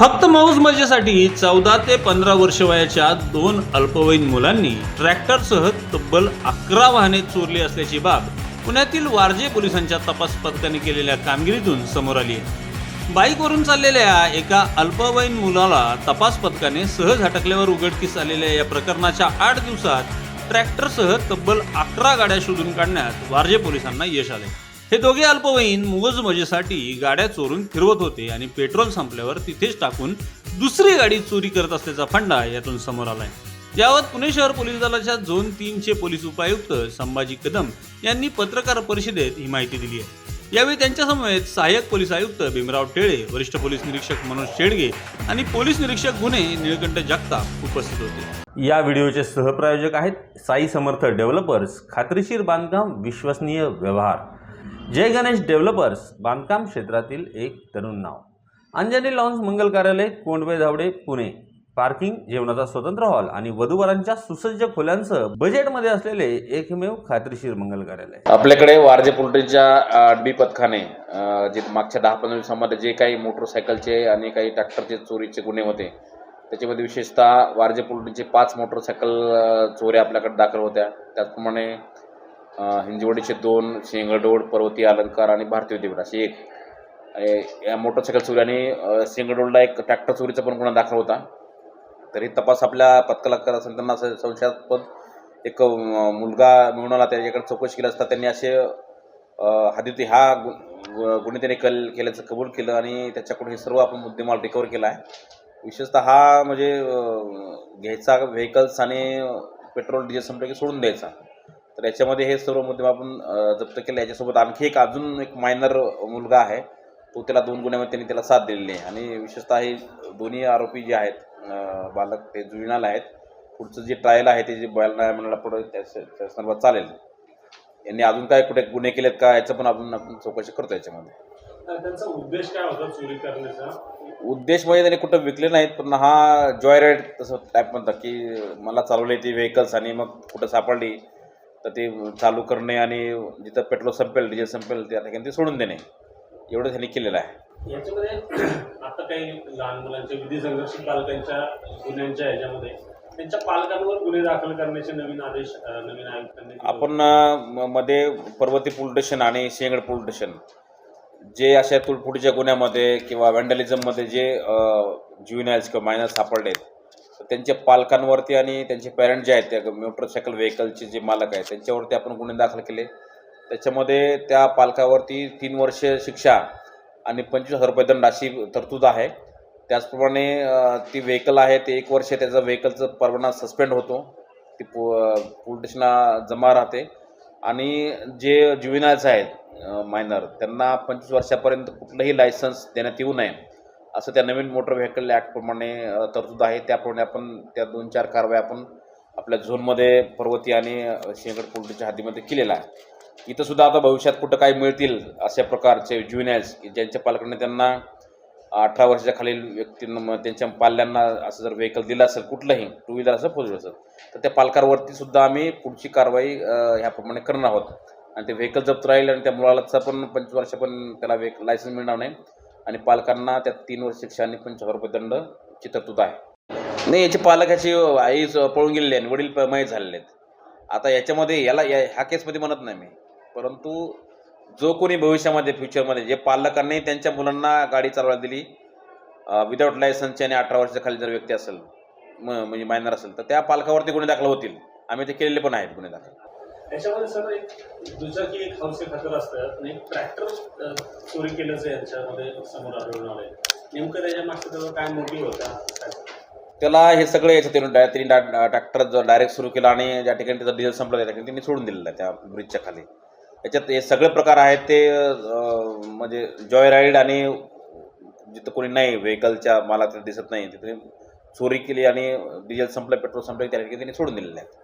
फक्त मौज मजेसाठी चौदा ते पंधरा वर्ष वयाच्या दोन अल्पवयीन मुलांनी ट्रॅक्टरसह तब्बल अकरा वाहने चोरली असल्याची बाब पुण्यातील वारजे पोलिसांच्या तपास पथकाने केलेल्या कामगिरीतून समोर आली. आहे बाईकवरून चाललेल्या एका अल्पवयीन मुलाला तपास पथकाने सहज हटकल्यावर उघडकीस आलेल्या या प्रकरणाच्या आठ दिवसात ट्रॅक्टरसह तब्बल अकरा गाड्या शोधून काढण्यात वारजे पोलिसांना यश आले. हे दोघे अल्पवयीन मुगज मजेसाठी गाड्या चोरून फिरवत होते आणि पेट्रोल संपल्यावर तिथेच टाकून दुसरी गाडी चोरी करत असल्याचा फंडा यातून समोर आलाय. यावर पुणे शहर पोलीस दलाच्या झोन तीनचे पोलीस उपायुक्त संभाजी कदम यांनी पत्रकार परिषदेत ही माहिती दिली आहे. यावेळी त्यांच्यासमवेत सहाय्यक पोलीस आयुक्त भीमराव टेळे वरिष्ठ पोलीस निरीक्षक मनोज शेडगे आणि पोलीस निरीक्षक गुन्हे निळकंठ जगताप उपस्थित होते. या व्हिडिओचे सहप्रायोजक आहेत साई समर्थ डेव्हलपर्स खात्रीशीर बांधकाम विश्वसनीय व्यवहार. जय गणेश डेव्हलपर्स बांधकाम क्षेत्रातील एक तरुण नाव. अंजनी लॉन्स मंगल कार्यालय कोंडवे धावडे पुणे. पार्किंग जेवणाचा स्वतंत्र हॉल आणि वधूवरांच्या सुसज्ज खोल्यांसह बजेटमध्ये असलेले एकमेव खात्रीशीर मंगल कार्यालय. आपल्याकडे वारजे पोल्ट्रीच्या बी पथकाने जे मागच्या दहा पंधरा दिवसामध्ये जे काही मोटरसायकलचे आणि काही ट्रॅक्टरचे चोरीचे गुन्हे होते त्याच्यामध्ये विशेषतः वारजे पोल्ट्रीचे पाच मोटरसायकल चोऱ्या आपल्याकडे दाखल होत्या. त्याचप्रमाणे हिंजवडीचे दोन सिंगडोड पर्वती अलंकार आणि भारतीय विद्यापीठ असे एक. या मोटरसायकल चोरी आणि सिंगडोडला एक ट्रॅक्टर चोरीचा पण गुन्हा दाखल होता. तरी तपास आपल्या पथकाला करत असेल त्यांना असं संशयास्पद एक मुलगा मिळून आला त्याच्याकडे चौकशी केली असता त्यांनी असे अं, हा गु- गुन्हे त्याने कल केल्याचं कबूल केलं आणि त्याच्याकडून हे सर्व आपण मुद्देमाल रिकवर केला आहे. विशेषतः हा म्हणजे घ्यायचा व्हेकल्स आणि पेट्रोल डिझेल संपलं की सोडून द्यायचा. तर याच्यामध्ये हे सर्व मुद्देमाल आपण जप्त केले. याच्यासोबत आणखी एक अजून एक मायनर मुलगा आहे. तो त्याला दोन गुन्ह्यामध्ये त्यांनी त्याला साथ दिलेली आहे आणि विशेषतः हे दोन्ही आरोपी जे आहेत बालक ते जुळणार आहेत. पुढचं जे ट्रायल आहे ते जे बयाल न्यायालयाला पुढे त्या संदर्भात चालेल. यांनी अजून काय कुठे गुन्हे केलेत का याचं पण अजून आपण चौकशी करतो याच्यामध्ये. त्यांचा उद्देश काय होता चोरी करण्याचा? उद्देश म्हणजे त्यांनी कुठं विकले नाहीत पण हा जॉय राईड तसं टाईप म्हणतात की मला चालवले ती व्हेकल्स आणि मग कुठं सापडली. तर ते चालू करणे आणि जिथं पेट्रोल संपेल डिझेल संपेल त्या ठिकाणी ते सोडून देणे एवढं त्यांनी केलेलं आहे याच्यामध्ये आता काही लहान मुलांच्या विधी संघर्ष पालकांच्या गुन्ह्यांच्या ह्याच्यामध्ये त्यांच्या पालकांवर गुन्हे दाखल करण्याचे नवीन आदेश अं, नवीन आयुक्तांनी दिले होते. आपण मध्ये पर्वती पोलीस स्टेशन आणि सिंहगड पोलीस स्टेशन जे अशा तुडफुडीच्या गुन्ह्यामध्ये किंवा वॅन्डलिझममध्ये जे ज्युनाइल्स किंवा मायनर सापडलेत तर त्यांच्या पालकांवरती आणि त्यांचे पॅरेंट जे आहेत त्या मोटरसायकल व्हेकलचे जे मालक आहेत त्यांच्यावरती आपण गुन्हे दाखल केले. त्याच्यामध्ये त्या पालकावरती तीन वर्ष शिक्षा आणि पंचवीस हजार रुपये दंड अशी तरतूद आहे. त्याचप्रमाणे ती व्हेकल आहे ते एक वर्ष त्याचा व्हेकलचं परवाना सस्पेंड होतो. ती पो पोलीस स्टेशनला जमा राहते. आणि जे ज्युविनाल्स आहेत मायनर त्यांना पंचवीस वर्षापर्यंत कुठलंही लायसन्स देण्यात येऊ नये. असं त्या नवीन मोटर व्हेकल ॲक्टप्रमाणे तरतूद आहे. त्याप्रमाणे आपण त्या दोन चार कारवाया आपण आपल्या झोनमध्ये पर्वती आणि सिंहगड पोल्ट्रीच्या हद्दीमध्ये केलेला आहे. इथं सुद्धा आता भविष्यात कुठं काय मिळतील अशा प्रकारचे ज्युनियर्स ज्यांच्या पालकांनी त्यांना अठरा वर्षाच्या खालील व्यक्तींना त्यांच्या पाल्यांना असं जर व्हेकल दिलं असेल कुठलंही टू व्हीलर असं फोर व्हीलर असेल तर त्या पालकांवरती सुद्धा आम्ही पुढची कारवाई ह्याप्रमाणे करणार आहोत. आणि ते व्हेकल जप्त राहील आणि त्या मुलालाचा पण पंचवीस वर्ष पण त्याला वेक लायसन्स मिळणार नाही. आणि पालकांना त्यात तीन वर्ष शिक्षा आणि पंचवीस हजार रुपये दंड ची तरतूद आहे. नाही याचे पालक आई स- पळून गेलेली आहे आणि वडील प- झालेले आहेत. आता याच्यामध्ये याला या ह्या केसमध्ये म्हणत नाही मी. परंतु जो कोणी भविष्यामध्ये फ्युचरमध्ये जे पालकांनी त्यांच्या मुलांना गाडी चालवायला दिली विदाऊट लायसन्सची आणि अठरा वर्षाच्या खाली जर व्यक्ती असेल म्हणजे मायनर असेल तर त्या पालकावरती गुन्हे दाखल होतील. आम्ही ते केलेले पण आहेत गुन्हे दाखल. याच्यामध्ये सर एक दुचाकी एक हौसे खातर असतं आणि एक ट्रॅक्टर चोरी केल्याचं यांच्यामध्ये समोर आढळून आलंय. नेमकं त्याच्या मागचं त्याचा काय मोटिव्ह होता? त्याला हे सगळं याचं त्यांनी डाय त्यांनी डा ट्रॅक्टर जो डायरेक्ट सुरू केला आणि ज्या ठिकाणी त्याचा डिझेल संपला त्या ठिकाणी त्यांनी सोडून दिलेला त्या ब्रिजच्या खाली. याच्यात हे सगळे प्रकार आहेत ते म्हणजे जॉय राईड आणि जिथं कोणी नाही व्हेकलच्या मला दिसत नाही तिथे चोरी केली आणि डिझेल संपलं पेट्रोल संपलं त्या ठिकाणी त्यांनी सोडून दिलेलं आहे.